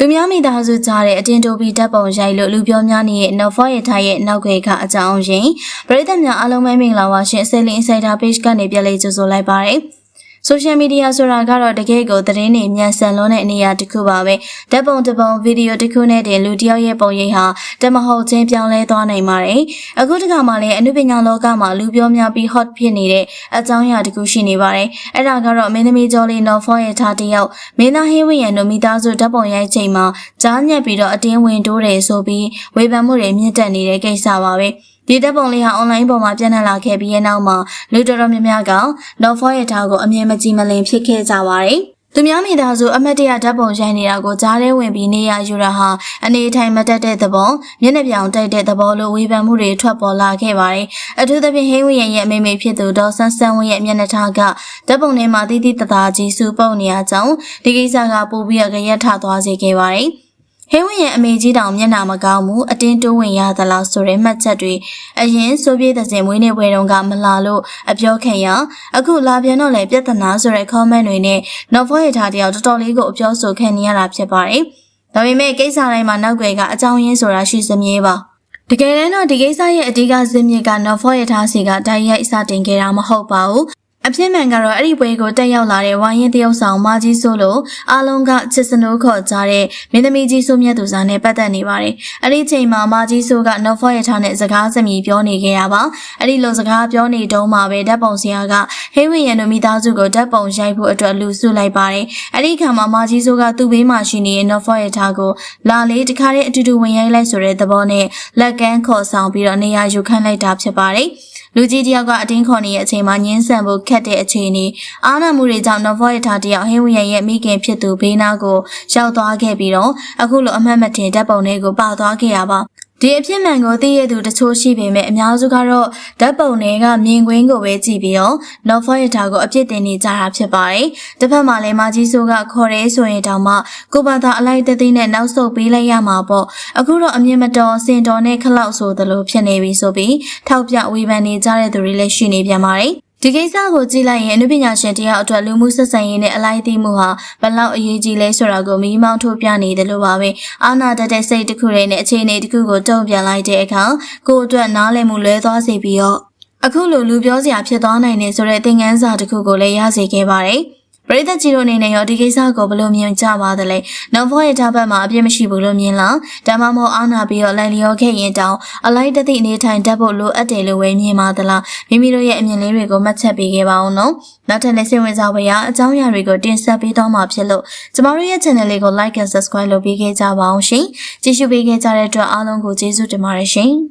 လူများမိသားစုကြားတဲ့အတင်းတိုးပြီးတပ်ပုံရိုက်လို့လူပြောများနေတဲ့ Novoy ရထားရဲ့နောက်ခွေကအကြောင်းရင်းပရိသတ်များအားလုံးပဲမင်္ဂလာပါရှင် Selling Insider Page ကနေပြန်လည်ကြိုဆိုလိုက်ပါ ရစေ။ social media ဆိုတာကတော့တကယ်ကိုသတင်းတွေမြန်ဆန်လွန်းတဲ့နေရာတစ်ခုပါပဲဓာတ်ပုံတစ်ပုံဗီဒီယိုတစ်ခုနဲ့တင်လူတစ်ယောက်ရဲ့ပုံရိပ်ဟာတမဟုတ်ချင်းပြောင်းလဲသွားနိုင်ပါတယ်အခုတခါမှလည်းအနုပညာလောကမှာလူပြောများပြီး hot ဖြစ်နေတဲ့အကြောင်းအရာတစ်ခုရှိနေပါတယ်အဲ့ဒါကတော့မင်းသမီးကျော်လေးနော်ဖောရဲ့ထားတစ်ယောက်မင်းသားဟင်းဝင်းရံတို့မိသားစုဓာတ်ပုံရိုက်ချိန်မှာကြားညက်ပြီးတော့အတင်းဝင်တိုးတယ်ဆိုပြီးဝေဖန်မှုတွေမြင့်တက်နေတဲ့ကိစ္စပါပဲ ဒီတပ်ပုံလေးဟာ online ပေါ်မှာပြန့်နှံ့လာခဲ့ပြီးရဲ့နောက်မှာလူတော်တော်များများက Novel ရဲ့ထားကိုအမြင်မကြည်မလင်ဖြစ်ခဲ့ကြပါတယ်။သူများမိသားစုအမတ်တရဓာတ်ပုံရိုက်နေတာကိုကြားထဲဝင်ပြီးနေရယူတာဟာအနေထိုင်မတက်တဲ့သဘောမျက်နှာပြောင်တိုက်တဲ့သဘောလိုဝေဖန်မှုတွေထွက်ပေါ်လာခဲ့ပါတယ်။အထူးသဖြင့်ဟင်းဝင်းရဲ့အမေမေဖြစ်သူဒေါ်ဆန်းဆန်းဝင်းရဲ့မျက်နှာထားကဓာတ်ပုံထဲမှာတီးတီးတသားကြီးစူပုတ်နေရကြောင်းဒီကိစ္စကပို့ပြီးရရက်ထသွားစေခဲ့ပါတယ်။ ဟင်းဝင်ရဲ့အမေကြီးတောင်မျက်နှာမကောင်းဘူးအတင်းတိုးဝင်ရသလားဆိုတဲ့မှတ်ချက်တွေအရင်ဆိုပြေးတဲ့စင်မွေးနေ့ပွဲတုန်းကမလာလို့အပြောခံရအခုလာပြန်တော့လေပြဿနာဆိုတဲ့ comment တွေနဲ့ novel ရထားတယောက်တော်တော်လေးကိုအပြောဆိုခံနေရတာဖြစ်ပါတယ်ဒါပေမဲ့ကိစ္စတိုင်းမှာနောက်ွယ်ကအကြောင်းရင်းဆိုတာရှိစမြဲပါတကယ်တမ်းတော့ဒီကိစ္စရဲ့အဓိကဇင်းမြစ်က novel ရထားစီကတိုက်ရိုက်စတင်ခဲ့တာမဟုတ်ပါဘူး အဖြစ်မှန်ကတော့အဲ့ဒီပွဲကိုတက်ရောက်လာတဲ့ဝိုင်းရင်တယောက်ဆောင်မာကြီးဆိုလို့အားလုံးကချစ်စနိုးခေါ်ကြတဲ့မင်းသမီးကြီးဆိုမြတ်သူစားနဲ့ပတ်သက်နေပါတယ်။အဲ့ဒီချိန်မှာမာကြီးဆိုက no for ရထားနဲ့စကားစမြည်ပြောနေခဲ့တာပါ။အဲ့ဒီလိုစကားပြောနေတုန်းမှာပဲဓာတ်ပုံဆရာကဟေးဝင်းရန်တို့မိသားစုကိုဓာတ်ပုံရိုက်ဖို့အတွက်လူစုလိုက်ပါတယ်။အဲ့ဒီခါမှာမာကြီးဆိုကသူ့ဘေးမှာရှိနေတဲ့ no for ရထားကိုလာလေးတခါတည်းအတူတူဝင်ရိုက်လိုက်ဆိုတဲ့သဘောနဲ့လက်ကမ်းခေါ်ဆောင်ပြီးတော့နေရာယူခန့်လိုက်တာဖြစ်ပါတယ်။ လူကြီးတယောက်ကအတင်းခေါ်နေတဲ့အချိန်မှာညှင်းဆန်ဖို့ခက်တဲ့အခြေအနေအားနာမှုတွေကြောင့် Novoy ထားတယောက်ဟင်းဝရရဲ့မိခင်ဖြစ်သူဘေးနာကိုရောက်သွားခဲ့ပြီးတော့အခုလိုအမှတ်မတင်ဓာတ်ပုံလေးကိုပါသွားခဲ့ရပါ ဒီအဖြစ်မှန်ကိုသိရသူတချို့ရှိပေမဲ့အများစုကတော့ဓာတ်ပုံတွေကမြင်ကွင်းကိုပဲကြည့်ပြီးတော့ Novel ရထားကိုအပြစ်တင်နေကြတာဖြစ်ပါတယ်။တစ်ဖက်မှာလည်းမာကြီးဆိုးကခေါ်ရဲဆိုရင်တောင်မှကိုပါသာအလိုက်တသိနဲ့နောက်ဆုတ်ပေးလိုက်ရမှာပေါ့။အခုတော့အမြင်မတော်စင်တော်နဲ့ခလောက်ဆိုသလိုဖြစ်နေပြီဆိုပြီးထောက်ပြဝေဖန်နေကြတဲ့သူတွေလည်းရှိနေပြန်ပါတယ်။ ဒီကိစ္စကိုကြည့်လိုက်ရင်အနုပညာရှင်တယောက်အတွက်လူမှုဆက်ဆံရေးနဲ့အလိုက်သိမှုဟာဘလောက်အရေးကြီးလဲဆိုတာကိုမိမောင်းထုတ်ပြနေတယ်လို့ပါပဲအာနာတတ်တဲ့စိတ်တစ်ခုရဲ့နဲ့အခြေအနေတစ်ခုကိုတုံ့ပြန်လိုက်တဲ့အခါကိုယ့်အတွက်နားလည်မှုလွဲသွားစေပြီးတော့အခုလိုလူပြောစရာဖြစ်သွားနိုင်နေဆိုတဲ့သင်ခန်းစာတစ်ခုကိုလည်းရစေခဲ့ပါတယ်။ ပရိသတ်ကြီးတို့အနေနဲ့ရောဒီကိစ္စကိုဘယ်လိုမြင်ကြပါသလဲ။နောက်ဖို့ရထားဘက်မှာအပြစ်မရှိဘူးလို့မြင်လား။ဒါမှမဟုတ်အာနာပြီးတော့လိုက်လျောခဲ့ရင်တောင်အလိုက်တသိအနေထိုင်တတ်ဖို့လိုအပ်တယ်လို့ဝေမြင်ပါသလား။မိမိတို့ရဲ့အမြင်လေးတွေကိုမှတ်ချက်ပေးခဲ့ပါအောင်နော်။နောက်ထပ်လည်းစိတ်ဝင်စားဖွယ်ရာအကြောင်းအရာတွေကိုတင်ဆက်ပေးတော့မှာဖြစ်လို့ကျမတို့ရဲ့ channel လေးကို like and subscribe လုပ်ပေးခဲ့ကြပါအောင်ရှင်။ကြည့်ရှုပေးခဲ့ကြတဲ့အတွက်အားလုံးကိုကျေးဇူးတင်ပါတယ်ရှင်။